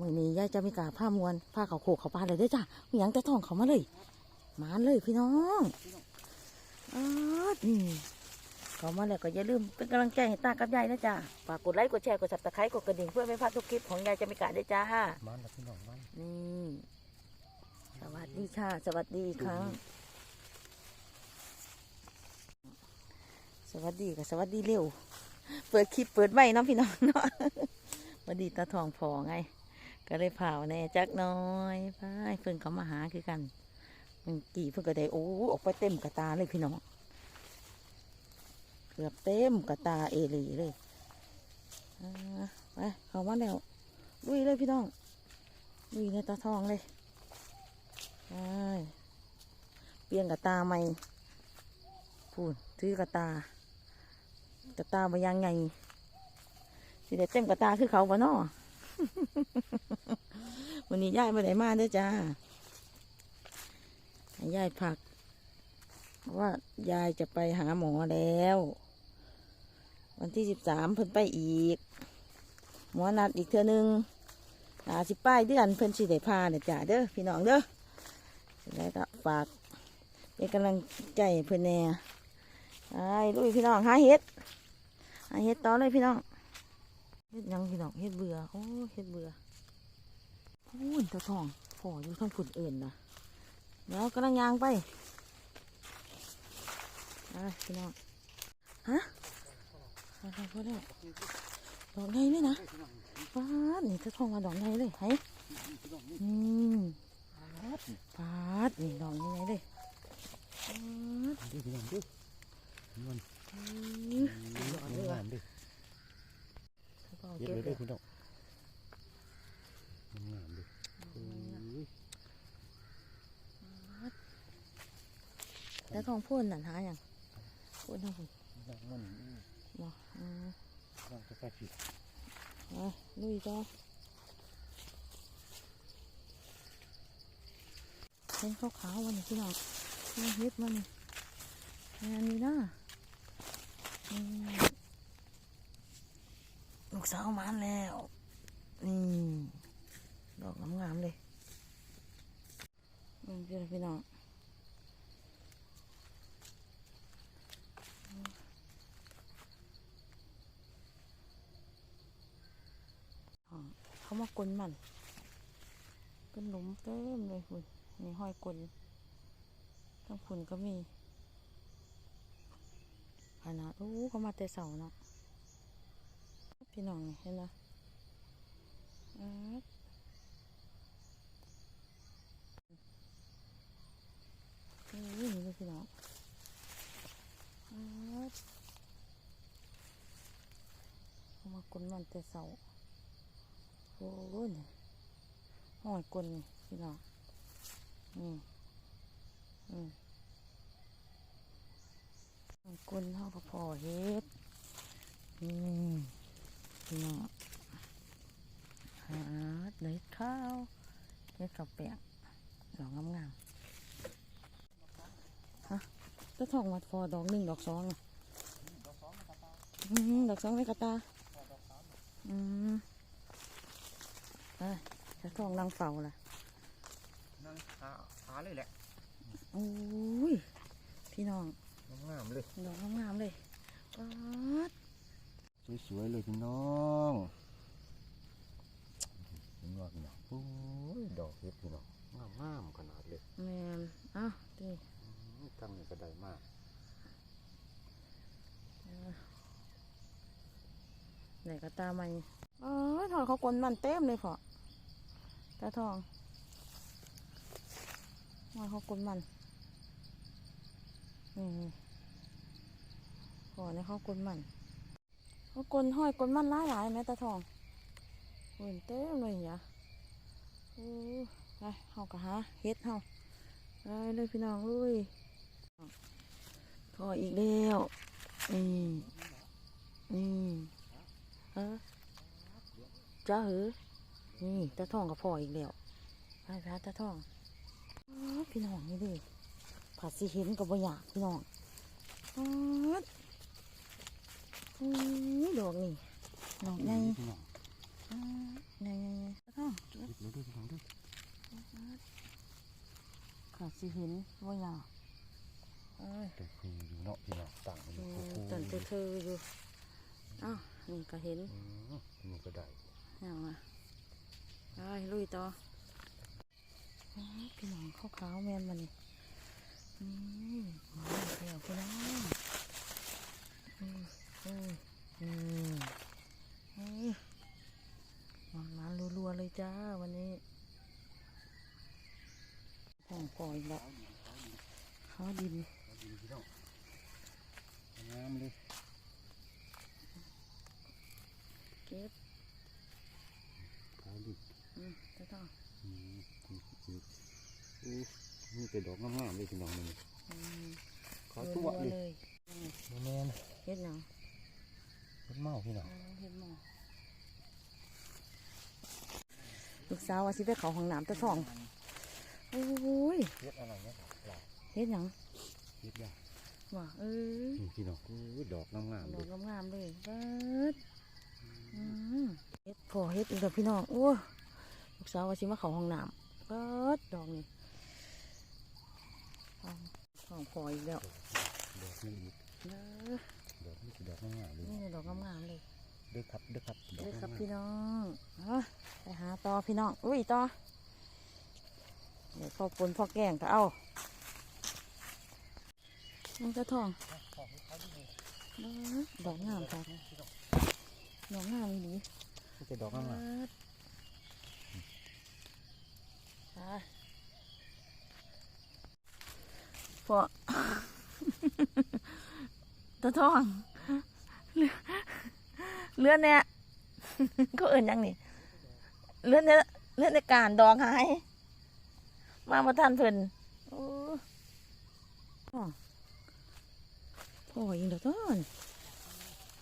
มือนี้ยายจะมีกาผ้ามวนผ้าเขาโขกเขาปลาเลยด้อจ้ะมีหยังแต่ทองเขามาเลยมาเลยพี่น้องอาดนี่เขามาแล้วก็อย่าลืมเป็นกำลังใจให้ตากับยายนะจ้ะฝากกดไลค์กดแชร์กดสับตะไคร้กดกระดิ่งเพื่อไม่พลาดทุกคลิปของยายจะมีกาด้วยจ้ามันละพี่น้องมันนี่สวัสดีค่ะ สวัสดีครั้งสวัสดีกับสวัสดีเร็ว เปิดคลิปเปิดไว้เนาะพี่น้องเนาะสวัสดีตาทองพอไง ก็เลยเผาแน่จักน้อยไปเพิ่นเขามาหาคือกันมันกี่เพิ่นก็ได้โอ้ออกไปเต็มกระตาเลยพี่น้องเกือบเต็มกระตาเอหลีเลยไปเขามาแล้วลุยเลยพี่น้องลุยในตาทองเลยไปเปลี่ยนกระตาใหม่พูนถือกระตากระตามายังไงสิได้เต็มกระตาคือเขาบ่เนาะ วันนี้ยายมาไหนมาเด้อจ้าให้ยายพักเพราะว่ายายจะไปหาหมอแล้ว วันที่สิบสามเพิ่นไปอีก หมอนัดอีกเทื่อนึงอาสิป้ายเดือนเพิ่นสิได้พาเนี่ยจ้าเด้อพี่น้องเด้อแล้วก็ฝากเป็นกำลังใจเพิ่นแหน่ไอ้ลุยพี่น้องหาเห็ดหาเห็ดต่อเลยพี่น้อง เห็ดหยังพี่น้องเห็ดเบื่อโอ้เห็ดเบื่อพูนตะทองพ่ออยู่ทั้งผุนเอื่นนะแล้วกำลังยางไปไปพี่น้องฮะพอแล้วพอแล้วดอกไงเลยนะป้าดนี่ตะทองมาดอกไงเลยให้อืมปาดนี่ดอกไงเลยปาดดิพี่น้องดิมันอื้อดอกเลยว่ะงามดิแล้วก็เอาเย็ด เก็บเลยเลเด้ยพี่น้องงามดิอุ้ยแล้วทองพ่นน่ะหาอย่างพ่นทองพ่นดอกมันบ่อืมดอกกาแฟผิดไปลุยจ้าเห็นขาวๆวันนี้พี่น้องนี่เฮ็ดมันนี่อันนี้นะอืม ลูกสาวมาแล้วนี่ดอกงามๆเลยนี่พี่น้อพี่น้องเขามากลนมันเป็นหลุมเต็มเลยคุณมีห้อยกลทั้งฝุ่นก็มีขนาดโอ้เขามาแต่เสาเนาะ พี่น้องเห็นไหมอาดโอ้ยนี่เลยพี่น้องอาดเขามากลนมันแต่เสาโอ้ยนี่ห้อยกลนี่พี่น้องนี่อืมห้อยกลเท่ากับพอเฮ็ดอืม พี่น้องหาเลยข้าวเฮ็ดกับแปะดอกงามๆฮะตะทองวัดพอดอกหนึ่งดอกสองอะอืมดอกสองในกระตาอืมเอ้ยจะทองนางเฝ้าล่ะนั่งขาขาเลยแหละโอ้ยพี่น้องงามเลยดอกงามๆเลยป๊าด สวยๆเลยพี่น้องเห็นว่าพี่น้องโอ้ยดอกเห็ดพี่น้องงามๆขนาดเลยแมนเอ้าวดีอืมตั้งนี่ก็ได้มากไหนกระตาใหม่อ๋อทองเขากลนมันเต็มเลยพอตาทองมันเขากลนมันนี่นี่พอเนี่ยเขากลนมันเขา กลนห้อยกลนมันหลายหลายๆไหมตาทองเห็นเต็มเลยเนี่ยโอ้ไปเฮากะหาเฮ็ดเฮาไปเลยพี่น้องลุยพออีกแล้วนี่นี่เออจ้าเหอนี่ตาทองกับพ่ออีกแล้วไปพาตาทองพี่น้องนี่ดิผัดสีเห็นกับบ่อยากพี่น้อง นี่ดอกนี่ดอกใหญ่ใหญ่ใหญ่ใหญ่ข้าวขาดสินว่าอย่างแต่คืออยู่นาะพี่เนาะต่างอยู่ตอนแต่คืออยู่อ๋อนี่ก็เห็นนี่ก็ได้นี่างอะไปลุยต่อพี่น้องข้าวขาวแมนมานนี่นี่เดี๋ยวพี่น้อง มอืมอืมอืมมันมารัวๆเลยจ้าวันนี้ห้องก่อยล้วข้าวดินน้องงามเลยเก็บข้าวดินอืมจะต้องอืมนี่คืออู้นี่เป็นดอกงามๆเลยพี่น้องนี่อืมขาตัวเลยแม่นเฮ็ดหยัง เป็นเมาพี่น้องอ๋อเฮ็ดหมอลูกสาวว่าสิไปเขาห้องน้ำแต่ท้องโอ้ยเฮ็ดอะไรเนี่ยหลายเฮ็ดหยังเฮ็ดยากว่าเอ้ยนี่พี่น้องอู้ดอกงามๆดเลอกยงามๆเลยเบิดอืมเฮ็ดพอเฮ็ดอีกแล้วพี่น้อง โอ้ยลูกสาวว่าสิมาเขาห้องน้ำเบิดดอกนี่ท้องท้องพออีกแล้วดอกนี่อีกเด้อ ดอกนี่คือดอกงามๆเลยนี่ดอกงามๆเลยเด้อครับเด้อครับดอกเด้อครับงามๆพี่น้องเอาไปหาต่อพี่น้องอุ้ยต่อเดี๋ยวพอปนพอแกงก็เอามันจะทองเบิดดอกงามครับดอกงามดีนี่เป็นดอกงามเบิดไปพอ ตะทองเรือเรือเนี่ยก็เอื่นยังนี่เลือเนี่ยเลือในการดองหายมามาทันเพิ่นโอ้พ่อยิงเดี๋ยวต้น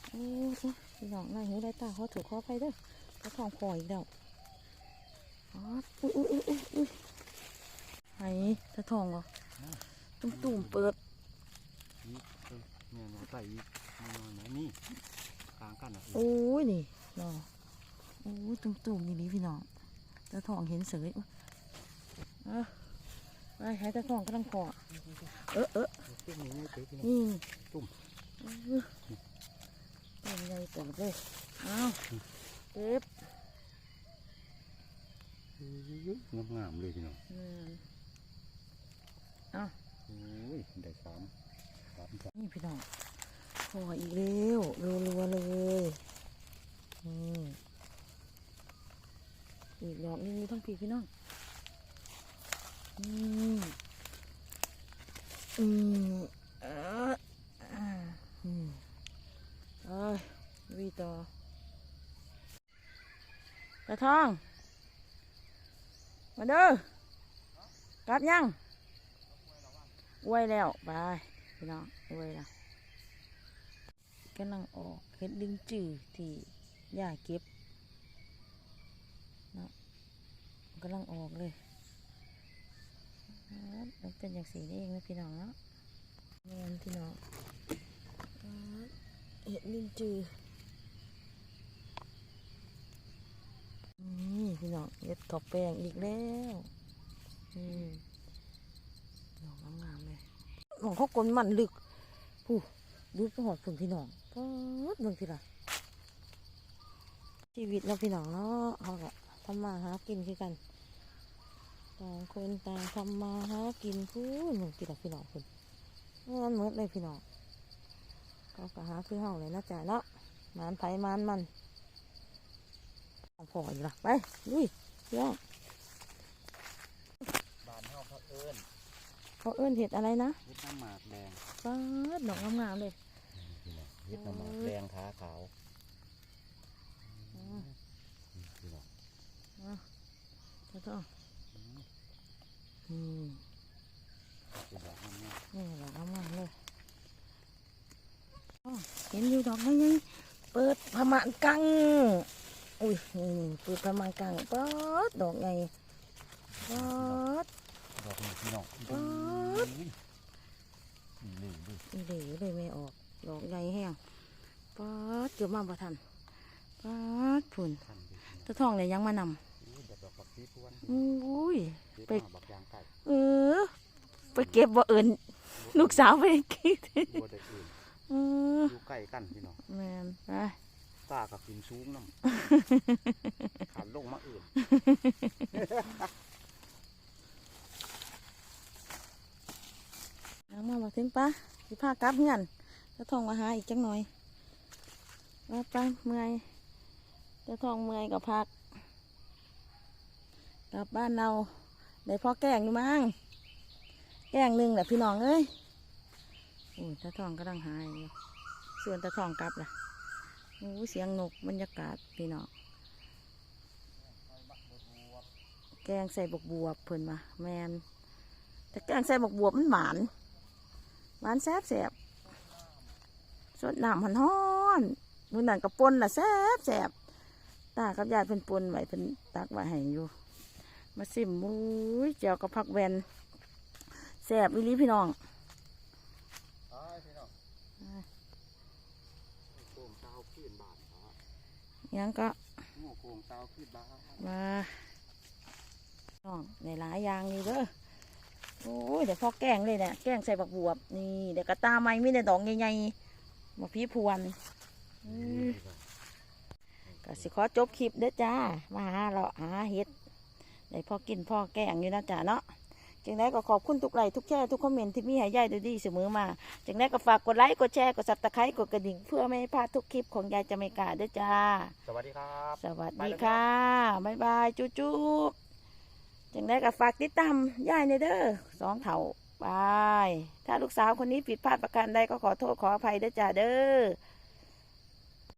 โอ้ซะพี่น้องนายหูได้ตาเขาถูกขอไปเด้อเขาทองพ่ออีกแล้วอ๋ออุ้ยอุ้ยอุ้ยอุ้ยอุ้ยไห้ตะทองเหรอตุ้มตุ่มๆเปิด เออเนี่ยเนี่ยใส่อีกน้อยๆนะนี่กลางกันอะโอ้ยนี่เนาะโอ้ยตุ่มตุ่มๆนี่นี่พี่น้องตะทองเห็นเสยอุ๊ยเออไปหายตะทองก็ต้องขอเออเออตุ้มนี่ไม่เป๊ะพี่น้องนี่ตุ่มเออตุ่มใหญ่เติบเลยเอาเก็บงามๆเลยพี่น้องนั่นโอ้ยได้สามสามจ้ะ นี่พี่น้องขออีกแล้วรัวๆเลยอืมอีกดอกนึงมีทั้งปีพี่น้องอืมอืมเอออ่าอืมเอ้ยวีต่อตาทอง มาเด้อ กลับยังอวยแล้ว บาย พี่น้องอวยแล้วกำลังออกเห็ดลิงจือที่ย่าเก็บเนาะกำลังออกเลยครับมันเป็นอย่างสีนี่เองนะพี่น้องเนาะแมนพี่น้องเห็ดลิงจือนี่พี่น้องเห็ดถอบแปลงอีกแล้วอืมดอกงามเลย หลวงเขากลนมันลึกผู้ดูหอดผลพี่น้องก็เบิ่งทีละชีวิตเราพี่น้องเนาะเขาก็ทำมาหากินคือกันต่างคนต่างทำมาหากินพูดเบิ่งทีละพี่น้องคุณงานหมดเลยพี่น้องเขาก็หาคือเฮาเลยนะจ๊ะเนาะมานไผ่มานมันของพ่ออยู่ละไปลุยพี่น้อง บานเฮาเขาเอิ้น เขาเอิ้นเห็ดอะไรนะเฮ็ดน้ำหมากแดงฟ้าดดอกงามๆเลยพี่น้องเฮ็ดน้ำหมากแดงขาขาวอืมนี่พี่น้องแล้วก็อืมเป็นดอกงามนี่ดอกงามๆเลยอ้อเห็นอยู่ดอกไหมยังเปิดพม่านกังอุ้ยนี่นี่เปิดพม่านกังเปิดดอกไงเปิดๆ ดอกนี้พี่น้องป๊าดนี่เลยเลยอีเหลวเลยไม่ออกดอกใหญ่แห้งเปิดเกือบมาบ่ทันเปิดผุนทันเลยตะทองเลยยังมานอู้ดอกดอกปักซีพวนำอุ้ยเฮ็ดไปมาบักยางไก่เออ ไปเก็บบ่เอิญลูกสาวไปเก็บบ่ได้อื่นเอออยู่ใกล้กันพี่น้องแมนไปตากับกินสูงน้ำขาดลงมาอื่น มามาถึงปะสิพากลับเฮือนจะทองมาหาอีกจังหน่อยว่าไปเมื่อยจะทองเมื่อยก็พัก กลับบ้านเราได้พ่อแกงอยู่มั้งแกงหนึ่งแหละพี่น้องเอ้ยโอ้ยตาทองก็ดังหายส่วนตาทองกลับล่ะโอ้เสียงนกบรรยากาศพี่น้องแกงใส่บกบวบเพิ่นมาแมนแต่แกงใส่บกบวบมันหวาน หวานแซ่บแซ่บสดน้ำหันห้อนมือนั่นกับปนน่ะแซ่บแซ่บตากับยายเพิ่นปนไว้เพิ่นตักไว้ให้อยู่ มาสิมมุ้ยเจียวกับผักแวนแซ่บวิลีพี่น้องไปพี่น้องโค้งเตาขึ้นบานครับยังก็โง่โค้งเตาขึ้นบานมาน้องในหลายอย่างนี่เด้อ โอ้ยเดี๋ยวพอแกงเลยเนี่ยแกงใส่บักบวบ นี่เดี๋ยวกระตาไม้ไม่ได้ดอกใหญ่ๆมาพี่พวนอืมก็สิขอจบคลิปเด้อจ้า มาหาเราะหาเห็ดได้พอกินพอแกงอยู่นะจ้าเนาะจึงได้ก็ขอบคุณทุกไลค์ทุกแชร์ทุกคอมเมนต์ที่มีให้ยายดูดีเสมอมาจึงได้ก็ฝากกดไลค์กดแชร์กดซับสไครต์กดกระดิ่งเพื่อไม่ให้พลาดทุกคลิปของยายจะไม่กาด้วยจ้า สวัสดีครับ สวัสไปดีแล้วค่ะ บ๊ายบาย จุ๊จุ๊บ จังได้ก็ฝากติดตามยายในเด้อสองเถาบาย ถ้าลูกสาวคนนี้ผิดพลาดประการใดก็ขอโทษขออภัยด้วยจ้าเด้อ